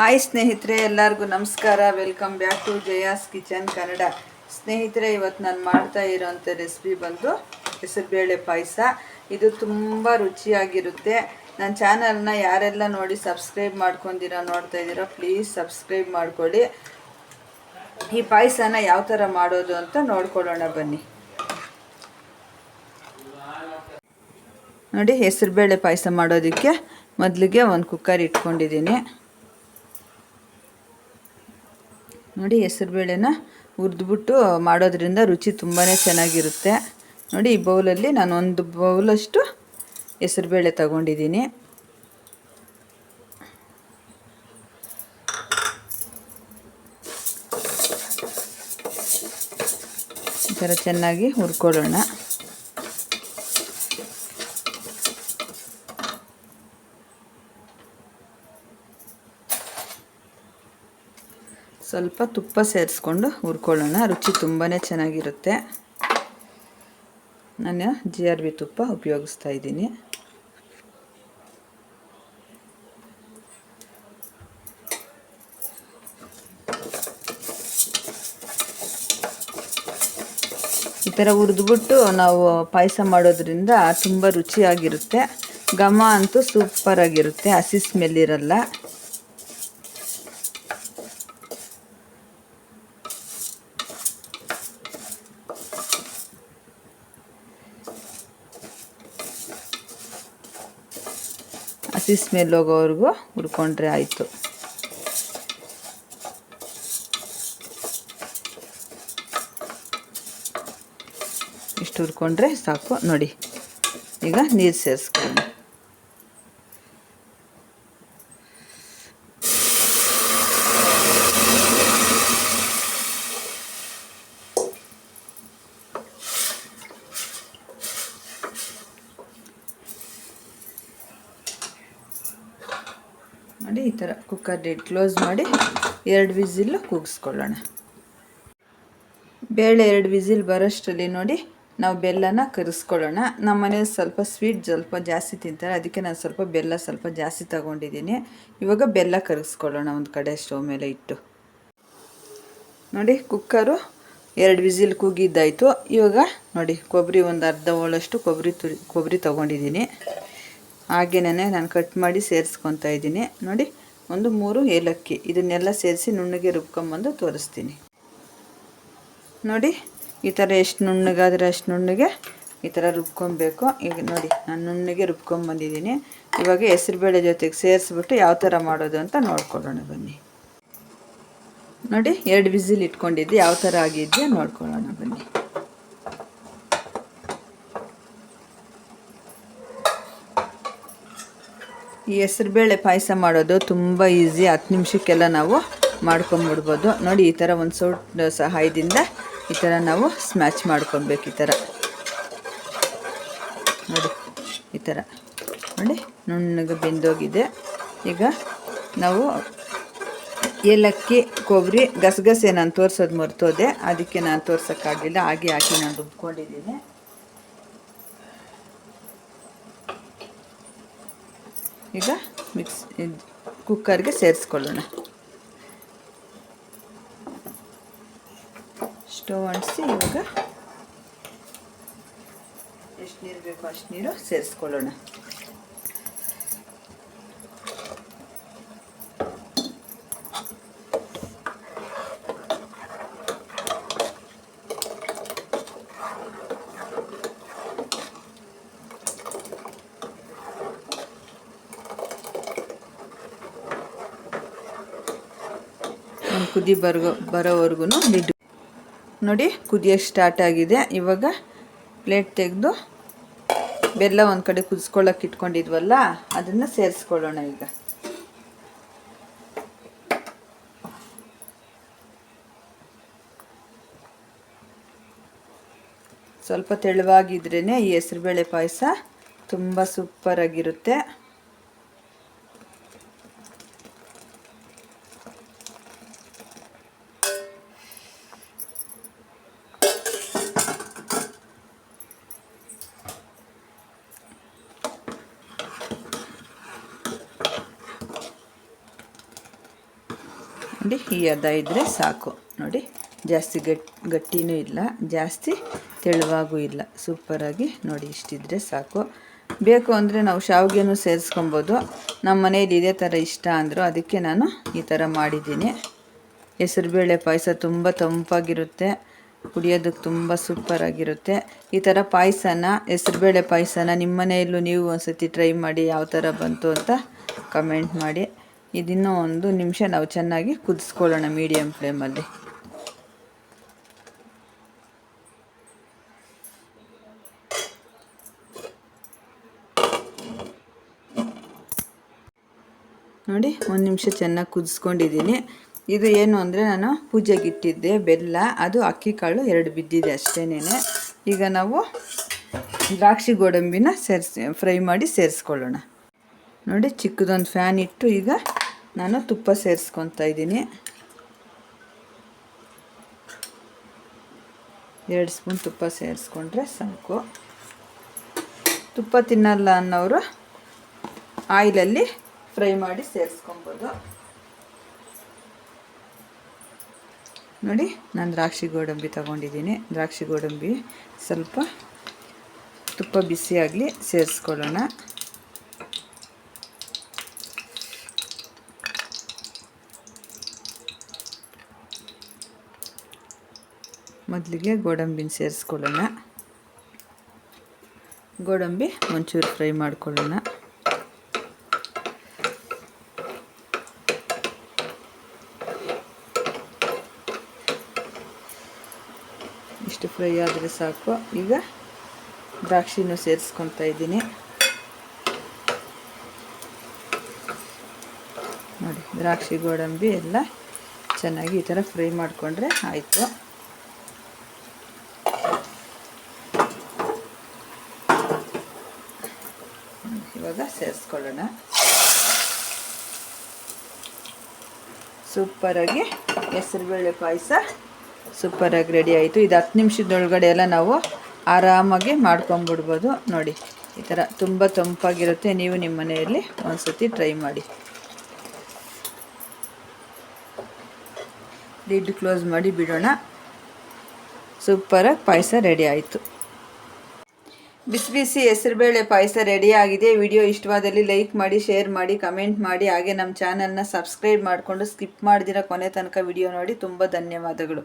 Hi ಸ್ನೇಹಿತರೆ, ಎಲ್ಲರಿಗೂ ನಮಸ್ಕಾರ. Welcome back to Jaya's kitchen Kannada ಸ್ನೇಹಿತರೆ ಇವತ್ತು ನಾನು ಮಾಡ್ತಾ ಇರೋವಂಥ ರೆಸಿಪಿ ಬಂದು ಹೆಸರುಬೇಳೆ ಪಾಯಸ. ಇದು ತುಂಬ ರುಚಿಯಾಗಿರುತ್ತೆ. ನನ್ನ ಚಾನಲ್ನ ಯಾರೆಲ್ಲ ನೋಡಿ ಸಬ್ಸ್ಕ್ರೈಬ್ ಮಾಡ್ಕೊಂಡಿರೋ, ನೋಡ್ತಾ ಇದ್ದೀರೋ ಪ್ಲೀಸ್ ಸಬ್ಸ್ಕ್ರೈಬ್ ಮಾಡ್ಕೊಳ್ಳಿ. ಈ ಪಾಯಸನ ಯಾವ ಥರ ಮಾಡೋದು ಅಂತ ನೋಡ್ಕೊಳ್ಳೋಣ ಬನ್ನಿ. ನೋಡಿ, ಹೆಸರುಬೇಳೆ ಪಾಯಸ ಮಾಡೋದಕ್ಕೆ ಮೊದಲಿಗೆ ಒಂದು ಕುಕ್ಕರ್ ಇಟ್ಕೊಂಡಿದ್ದೀನಿ. ನೋಡಿ ಹೆಸರುಬೇಳೆನ ಹುರಿದ್ಬಿಟ್ಟು ಮಾಡೋದ್ರಿಂದ ರುಚಿ ತುಂಬಾ ಚೆನ್ನಾಗಿರುತ್ತೆ. ನೋಡಿ ಈ ಬೌಲಲ್ಲಿ ನಾನು ಒಂದು ಬೌಲಷ್ಟು ಹೆಸರುಬೇಳೆ ತಗೊಂಡಿದ್ದೀನಿ. ಈ ಥರ ಚೆನ್ನಾಗಿ ಹುರ್ಕೊಳ್ಳೋಣ. ಸ್ವಲ್ಪ ತುಪ್ಪ ಸೇರಿಸ್ಕೊಂಡು ಹುರ್ಕೊಳ್ಳೋಣ. ರುಚಿ ತುಂಬಾ ಚೆನ್ನಾಗಿರುತ್ತೆ. ನಾನು ಜಿ ಆರ್ ಬಿ ತುಪ್ಪ ಉಪಯೋಗಿಸ್ತಾ ಇದ್ದೀನಿ. ಈ ಥರ ಹುರಿದ್ಬಿಟ್ಟು ನಾವು ಪಾಯಸ ಮಾಡೋದ್ರಿಂದ ತುಂಬ ರುಚಿಯಾಗಿರುತ್ತೆ. ಘಮ ಅಂತೂ ಸೂಪರಾಗಿರುತ್ತೆ ಹಸಿ ಸ್ಮೆಲ್ ಇರಲ್ಲ. ಹಸಿ ಸ್ಮೆಲ್ ಹೋಗೋವರೆಗೂ ಹುರ್ಕೊಂಡ್ರೆ ಆಯಿತು. ಇಷ್ಟು ಹುರ್ಕೊಂಡ್ರೆ ಸಾಕು. ನೋಡಿ ಈಗ ನೀರು ಸೇರಿಸ್ಕೊಳ್ಳೋಣ ಮಾಡಿ ಈ ಥರ ಕುಕ್ಕರ್ ಲಿಡ್ ಕ್ಲೋಸ್ ಮಾಡಿ ಎರಡು ವಿಸಿಲ್ ಕೂಗಿಸ್ಕೊಳ್ಳೋಣ. ಬೇಳೆ ಎರಡು ವಿಸಿಲ್ ಬರೋಷ್ಟರಲ್ಲಿ ನೋಡಿ ನಾವು ಬೆಲ್ಲನ ಕರಿಸ್ಕೊಳ್ಳೋಣ. ನಮ್ಮ ಮನೇಲಿ ಸ್ವಲ್ಪ ಸ್ವೀಟ್ ಸ್ವಲ್ಪ ಜಾಸ್ತಿ ತಿಂತಾರೆ. ಅದಕ್ಕೆ ನಾನು ಸ್ವಲ್ಪ ಬೆಲ್ಲ ಸ್ವಲ್ಪ ಜಾಸ್ತಿ ತಗೊಂಡಿದ್ದೀನಿ. ಇವಾಗ ಬೆಲ್ಲ ಕರಿಸ್ಕೊಳ್ಳೋಣ ಒಂದು ಕಡೆ ಸ್ಟವ್ ಮೇಲೆ ಇಟ್ಟು. ನೋಡಿ ಕುಕ್ಕರು ಎರಡು ವಿಸಿಲ್ ಕೂಗಿದ್ದಾಯಿತು. ಇವಾಗ ನೋಡಿ ಕೊಬ್ಬರಿ ಒಂದು ಅರ್ಧ ಹೋಳಷ್ಟು ಕೊಬ್ಬರಿ ತುರಿ, ಕೊಬ್ಬರಿ ತೊಗೊಂಡಿದ್ದೀನಿ. ಹಾಗೇನೇ ನಾನು ಕಟ್ ಮಾಡಿ ಸೇರಿಸ್ಕೊತಾ ಇದ್ದೀನಿ. ನೋಡಿ ಒಂದು ಮೂರು ಏಲಕ್ಕಿ. ಇದನ್ನೆಲ್ಲ ಸೇರಿಸಿ ನುಣ್ಣಗೆ ರುಬ್ಕೊಂಬಂದು ತೋರಿಸ್ತೀನಿ. ನೋಡಿ, ಈ ಥರ ಎಷ್ಟು ನುಣ್ಣಗಾದರೆ ಅಷ್ಟು ನುಣ್ಣಗೆ ಈ ಥರ ರುಬ್ಕೊಬೇಕು. ಈಗ ನೋಡಿ, ನಾನು ನುಣ್ಣಗೆ ರುಬ್ಕೊಂಬಂದಿದ್ದೀನಿ ಇವಾಗ ಹೆಸರುಬೇಳೆ ಜೊತೆಗೆ ಸೇರಿಸ್ಬಿಟ್ಟು ಯಾವ ಥರ ಮಾಡೋದು ಅಂತ ನೋಡ್ಕೊಳ್ಳೋಣ ಬನ್ನಿ. ನೋಡಿ, ಎರಡು ವಿಸಿಲ್ ಇಟ್ಕೊಂಡಿದ್ದೆ, ಯಾವ ಥರ ಆಗಿದೆಯಾ ನೋಡ್ಕೊಳ್ಳೋಣ ಬನ್ನಿ. ಈ ಹೆಸರುಬೇಳೆ ಪಾಯಸ ಮಾಡೋದು ತುಂಬ ಈಸಿ ಹತ್ತು ನಿಮಿಷಕ್ಕೆಲ್ಲ ನಾವು ಮಾಡ್ಕೊಂಬಿಡ್ಬೋದು. ನೋಡಿ, ಈ ಥರ ಒಂದು ಸೌಟ್ ಸಹಾಯದಿಂದ ಈ ಥರ ನಾವು ಸ್ಮ್ಯಾಚ್ ಮಾಡ್ಕೊಬೇಕು ಈ ಥರ ನೋಡಿ, ಈ ಥರ ನೋಡಿ, ನುಣ್ಣಗೆ ಬೆಂದೋಗಿದೆ. ಈಗ ನಾವು ಏಲಕ್ಕಿ ಕೊಬ್ಬರಿ ಗಸಗಸೆ ನಾನು ತೋರಿಸೋದು ಮರ್ತೋದೆ. ಅದಕ್ಕೆ ನಾನು ತೋರ್ಸೋಕ್ಕಾಗಲಿಲ್ಲ ಹಾಗೆ ಹಾಕಿ ನಾನು ರುಬ್ಕೊಂಡಿದ್ದೀನಿ. ಈಗ ಮಿಕ್ಸ್ ಕುಕ್ಕರ್ಗೆ ಸೇರಿಸ್ಕೊಳ್ಳೋಣ. ಸ್ಟವ್ ಅಂಟಿಸಿ ಇವಾಗ ಎಷ್ಟು ನೀರು ಬೇಕೋ ಅಷ್ಟು ನೀರು ಸೇರಿಸ್ಕೊಳ್ಳೋಣ. ಕುದಿ ಬರ್ಗೋ ಬರೋವರೆಗೂ ಬಿಡು ನೋಡಿ ಕುದಿಯೋಕ್ಕೆ ಸ್ಟಾರ್ಟ್ ಆಗಿದೆ. ಇವಾಗ ಪ್ಲೇಟ್ ತೆಗೆದು ಬೆಲ್ಲ ಒಂದು ಕಡೆ ಕುದಿಸ್ಕೊಳ್ಳೋಕೆ ಇಟ್ಕೊಂಡಿದ್ವಲ್ಲ, ಅದನ್ನು ಸೇರಿಸ್ಕೊಳ್ಳೋಣ ಈಗ. ಸ್ವಲ್ಪ ತೆಳುವಾಗಿದ್ರೇ ಈ ಹೆಸರುಬೇಳೆ ಪಾಯಸ ತುಂಬ ಸೂಪರಾಗಿರುತ್ತೆ ನೋಡಿ, ಈ ಅದ ಇದ್ದರೆ ಸಾಕು. ನೋಡಿ, ಜಾಸ್ತಿ ಗಟ್, ಗಟ್ಟಿನೂ ಇಲ್ಲ, ಜಾಸ್ತಿ ತೆಳುವಾಗೂ ಇಲ್ಲ. ಸೂಪರಾಗಿ ನೋಡಿ, ಇಷ್ಟಿದ್ರೆ ಸಾಕು. ಬೇಕು ಅಂದರೆ ನಾವು ಶಾವಿಗೆನೂ ಸೇರಿಸ್ಕೊಬೋದು. ನಮ್ಮ ಮನೇಲಿ ಇದೇ ಥರ ಇಷ್ಟ ಅಂದರು ಅದಕ್ಕೆ ನಾನು ಈ ಥರ ಮಾಡಿದ್ದೀನಿ. ಹೆಸರುಬೇಳೆ ಪಾಯಸ ತುಂಬ ತಂಪಾಗಿರುತ್ತೆ. ಕುಡಿಯೋದಕ್ಕೆ ತುಂಬ ಸೂಪರಾಗಿರುತ್ತೆ ಈ ಥರ ಪಾಯಸನ, ಹೆಸರುಬೇಳೆ ಪಾಯಸನ ನಿಮ್ಮ ಮನೆಯಲ್ಲೂ ನೀವು ಒಂದು ಸತಿ ಟ್ರೈ ಮಾಡಿ ಯಾವ ಥರ ಬಂತು ಅಂತ ಕಮೆಂಟ್ ಮಾಡಿ. ಇದಿನ್ನೂ ಒಂದು ನಿಮಿಷ ನಾವು ಚೆನ್ನಾಗಿ ಕುದಿಸ್ಕೊಳ್ಳೋಣ ಮೀಡಿಯಂ ಫ್ಲೇಮಲ್ಲಿ ನೋಡಿ, ಒಂದು ನಿಮಿಷ ಚೆನ್ನಾಗಿ ಕುದಿಸ್ಕೊಂಡಿದ್ದೀನಿ. ಇದು ಏನು ಅಂದರೆ ನಾನು ಪೂಜೆಗೆ ಇಟ್ಟಿದ್ದೆ ಬೆಲ್ಲ. ಅದು ಅಕ್ಕಿ ಕಾಳು ಎರಡು ಬಿದ್ದಿದೆ ಅಷ್ಟೇನೆ ಈಗ ನಾವು ದ್ರಾಕ್ಷಿ ಗೋಡಂಬಿನ ಸೇರಿಸಿ, ಫ್ರೈ ಮಾಡಿ ಸೇರಿಸ್ಕೊಳ್ಳೋಣ. ನೋಡಿ, ಚಿಕ್ಕದೊಂದು ಫ್ಯಾನ್ ಇಟ್ಟು ಈಗ ನಾನು ತುಪ್ಪ ಸೇರಿಸ್ಕೊತಾ ಇದ್ದೀನಿ. ಎರಡು ಸ್ಪೂನ್ ತುಪ್ಪ ಸೇರಿಸ್ಕೊಂಡ್ರೆ ಸಾಕು. ತುಪ್ಪ ತಿನ್ನಲ್ಲ ಅನ್ನೋರು ಆಯಿಲಲ್ಲಿ ಫ್ರೈ ಮಾಡಿ ಸೇರಿಸ್ಕೊಬೋದು. ನೋಡಿ, ನಾನು ದ್ರಾಕ್ಷಿ ಗೋಡಂಬಿ ತಗೊಂಡಿದ್ದೀನಿ. ದ್ರಾಕ್ಷಿ ಗೋಡಂಬಿ ಸ್ವಲ್ಪ ತುಪ್ಪ ಬಿಸಿಯಾಗಲಿ ಸೇರಿಸ್ಕೊಳ್ಳೋಣ. ಮೊದಲಿಗೆ ಗೋಡಂಬಿನ ಸೇರಿಸ್ಕೊಳ್ಳೋಣ. ಗೋಡಂಬಿ ಒಂಚೂರು ಫ್ರೈ ಮಾಡ್ಕೊಳ್ಳೋಣ. ಇಷ್ಟು ಫ್ರೈ ಆದರೆ ಸಾಕು. ಈಗ ದ್ರಾಕ್ಷಿನೂ ಸೇರಿಸ್ಕೊತಾ ಇದ್ದೀನಿ. ನೋಡಿ, ದ್ರಾಕ್ಷಿ, ಗೋಡಂಬಿ ಎಲ್ಲ ಚೆನ್ನಾಗಿ ಈ ಥರ ಫ್ರೈ ಮಾಡಿಕೊಂಡ್ರೆ ಆಯಿತು. ಇವಾಗ ಸೇರಿಸ್ಕೊಳ್ಳೋಣ. ಸೂಪರಾಗಿ ಹೆಸರುಬೇಳೆ ಪಾಯಸ ಸೂಪರಾಗಿ ರೆಡಿ ಆಯಿತು. ಇದು ಹತ್ತು ನಿಮಿಷದೊಳಗಡೆ ಎಲ್ಲ ನಾವು ಆರಾಮಾಗಿ ಮಾಡ್ಕೊಂಬಿಡ್ಬೋದು. ನೋಡಿ, ಈ ಥರ ತುಂಬ ತಂಪಾಗಿರುತ್ತೆ. ನೀವು ನಿಮ್ಮ ಮನೆಯಲ್ಲಿ ಒಂದ್ಸತಿ ಟ್ರೈ ಮಾಡಿ. ಲಿಡ್ ಕ್ಲೋಸ್ ಮಾಡಿ ಬಿಡೋಣ. ಸೂಪರಾಗಿ ಪಾಯಸ ರೆಡಿ ಆಯಿತು. ಬಿಸಿ ಬಿಸಿ ಹೆಸರುಬೇಳೆ ಪಾಯಸ ರೆಡಿ ಆಗಿದೆ. ವಿಡಿಯೋ ಇಷ್ಟವಾದಲ್ಲಿ ಲೈಕ್ ಮಾಡಿ ಶೇರ್ ಮಾಡಿ ಕಮೆಂಟ್ ಮಾಡಿ. ಹಾಗೆ ನಮ್ಮ ಚಾನಲ್ನ ಸಬ್ಸ್ಕ್ರೈಬ್ ಮಾಡಿಕೊಂಡು ಸ್ಕಿಪ್ ಮಾಡಿದಿರ ಕೊನೆ ತನಕ ವಿಡಿಯೋ ನೋಡಿ. ತುಂಬ ಧನ್ಯವಾದಗಳು.